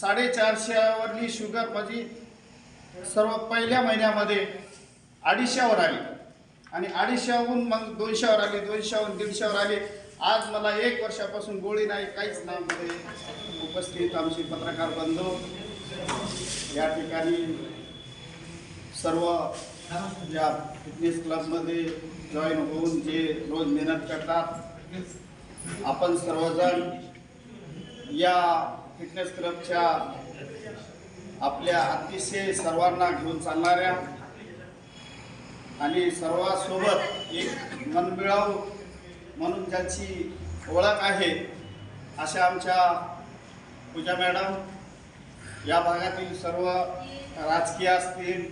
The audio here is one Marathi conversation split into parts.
साडेचारशेवरली शुगर माझी सर्व पहिल्या महिन्यामध्ये अडीचशेवर आली. आणि अडीचशेहून मग दोनशेवर आली दोनशेहून दीडशेवर आली. आज मला एक वर्षापासून गोळी नाही काहीच नाही. मध्ये उपस्थित आमचे पत्रकार बंधू या ठिकाणी सर्व ज्या फिटनेस क्लबमध्ये जॉईन होऊन जे रोज मेहनत करतात आपण सर्वजण या फिटनेस क्लबच्या आपल्या अतिशय सर्वांना घेऊन चालणाऱ्या आणि सर्वांसोबत एक मनमिळाव म्हणून ज्यांची ओळख आहे अशा आमच्या पूजा मॅडम या भागातील सर्व राजकीय असतील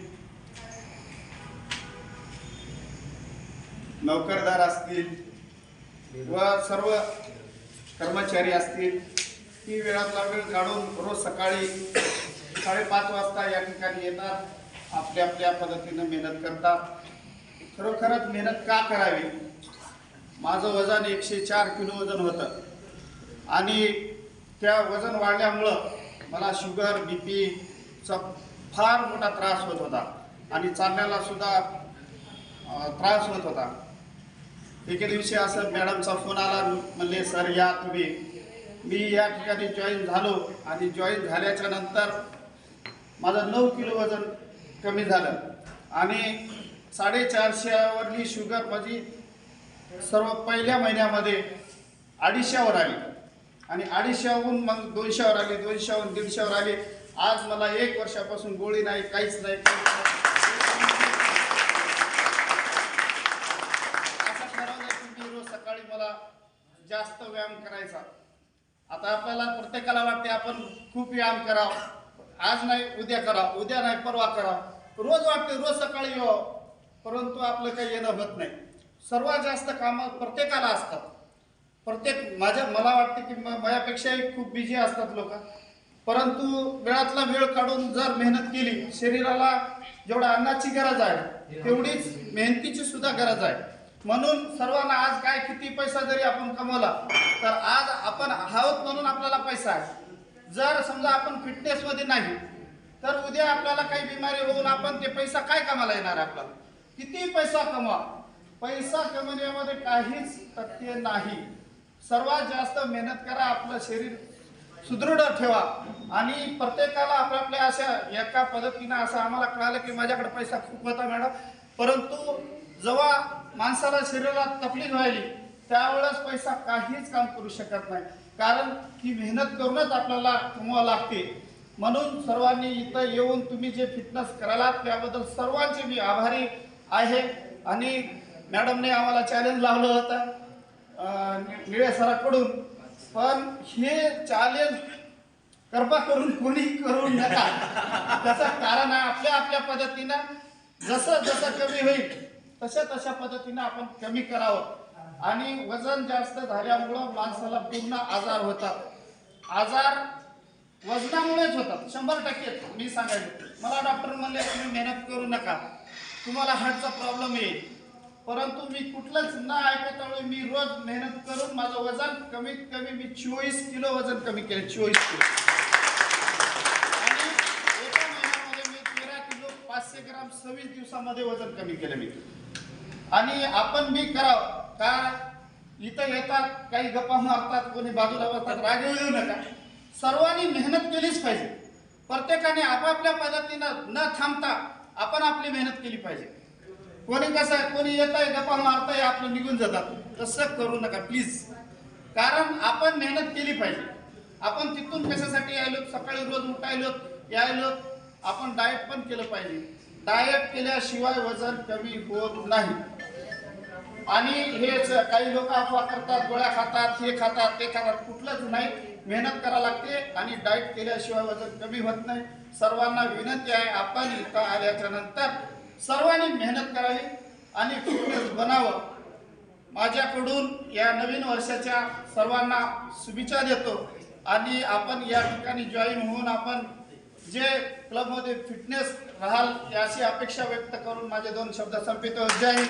नोकरदार असतील व सर्व कर्मचारी असतील ती वेळातला वेळ काढून रोज सकाळी साडेपाच वाजता या ठिकाणी येतात. आपल्या आपल्या पद्धतीनं मेहनत करतात. खरोखरच मेहनत का करावी? माझं वजन एकशे चार किलो वजन होतं. आणि त्या वजन वाढल्यामुळं मला शुगर बी पीचा फार मोठा त्रास होत होता. आणि चालण्यालासुद्धा त्रास होत होता. एके दिवशी असं मॅडमचा फोन आला म्हणले सर या तुम्ही मी या ठिकाणी जॉईन झालो आणि जॉईन झाल्याच्यानंतर माझं नऊ किलो वजन कमी झालं. आणि साडेचारशेवरली शुगर माझी सर्व पहिल्या महिन्यामध्ये अडीचशेवर आली. आणि अडीचशेहून मग दोनशेवर आली दोनशेहून दीडशेवर आली. आज मला एक वर्षापासून गोळी नाही काहीच नाही असं ठरवलं की मी रोज सकाळी मला जास्त व्यायाम करायचा आता आपल्याला प्रत्येकाला वाटते आपण खूप व्यायाम करावं. आज नाही उद्या करा उद्या नाही परवा करा रोज वाटते रोज सकाळी यावं. परंतु आपलं काही येणं होत नाही. सर्वात जास्त कामं प्रत्येकाला असतात. प्रत्येक माझ्या मला वाटते की मयापेक्षाही माझ्यापेक्षाही खूप बिझी असतात लोक. परंतु वेळातला वेळ काढून जर मेहनत केली शरीराला जेवढा अन्नाची गरज आहे तेवढीच मेहनतीची सुद्धा गरज आहे. म्हणून सर्वांना आज काय किती पैसा जरी आपण कमवला तर आज आपण आहोत म्हणून आपल्याला पैसा आहे. जर समजा आपण फिटनेसमध्ये नाही तर उद्या आपल्याला काही बिमारी होऊन आपण ते पैसा काय कामाला येणार आहे आपल्याला? किती पैसा कमवा? पैसा कमवण्यामध्ये काहीच तथ्य नाही. सर्वात जास्त मेहनत करा आपलं शरीर सुदृढ ठेवा. आणि प्रत्येकाला आपल्या आपल्या अशा एका पद्धतीनं असं आम्हाला कळालं की माझ्याकडे पैसा खूप होता मॅडम. परंतु जेव्हा माणसाला शरीराला तकलीफ व्हायली त्यावेळेस पैसा काहीच काम करू शकत नाही. कारण की मेहनत करूनच आपल्याला कमवावं लागते. म्हणून सर्वांनी इथं येऊन तुम्ही जे फिटनेस करायला त्याबद्दल सर्वांचे मी आभारी आहे. आणि मॅडमने आम्हाला चॅलेंज लावलं होतं निळे सराकडून. पण हे चॅलेंज कृपा करून कोणी करू नका. त्याचं कारण आहे आपल्या आपल्या पद्धतीनं जसं जसं कमी होईल तशा तशा पद्धतीनं आपण कमी करावं. आणि वजन जास्त झाल्यामुळं माणसाला पूर्ण आजार होतात. आजार वजनामुळेच होतात. शंभर टक्के. मी सांगायचं. मला डॉक्टर म्हणले तुम्ही मेहनत करू नका. तुम्हाला हार्टचा प्रॉब्लेम येईल परंतु मी कुठलंच न ऐकता मी रोज मेहनत करून माझं वजन कमीत कमी मी चोवीस किलो वजन कमी केलं. चोवीस किलो. आणि एका महिन्यामध्ये मी तेरा किलो पाचशे ग्राम सव्वीस दिवसामध्ये वजन कमी केलं मी. आणि आपण बी करावं. का इथं येतात काही गप्पा मारतात कोणी बाजूला बसतात राग येऊ नका. सर्वांनी मेहनत केलीच पाहिजे. प्रत्येकाने आपापल्या पद्धतीनं न थांबता आपण आपली मेहनत केली पाहिजे. कोणी कसं आहे कोणी येत आहे गप्पा मारताय आपलं निघून जातात. तसं करू नका प्लीज कारण आपण मेहनत केली पाहिजे. आपण तिथून कशासाठी यायलो सकाळी रोज उठायलो यायलो. आपण डाएट पण केलं पाहिजे. डाएट केल्याशिवाय वजन कमी होत नाही. आणि हेच काही लोक अफवा करतात गोळ्या खातात हे खातात ते खातात. कुठलंच नाही. मेहनत करावं लागते आणि डाएट केल्याशिवाय वजन कमी होत नाही. सर्वांना विनंती आहे आपण इथं आल्याच्यानंतर सर्वांनी मेहनत करावी आणि फिटनेस बनावं. माझ्याकडून या नवीन वर्षाच्या सर्वांना शुभेच्छा देतो. आणि आपण या ठिकाणी जॉईन होऊन आपण जे क्लबमध्ये फिटनेस राहाल याची अपेक्षा व्यक्त करून माझे दोन शब्द संपितो. जय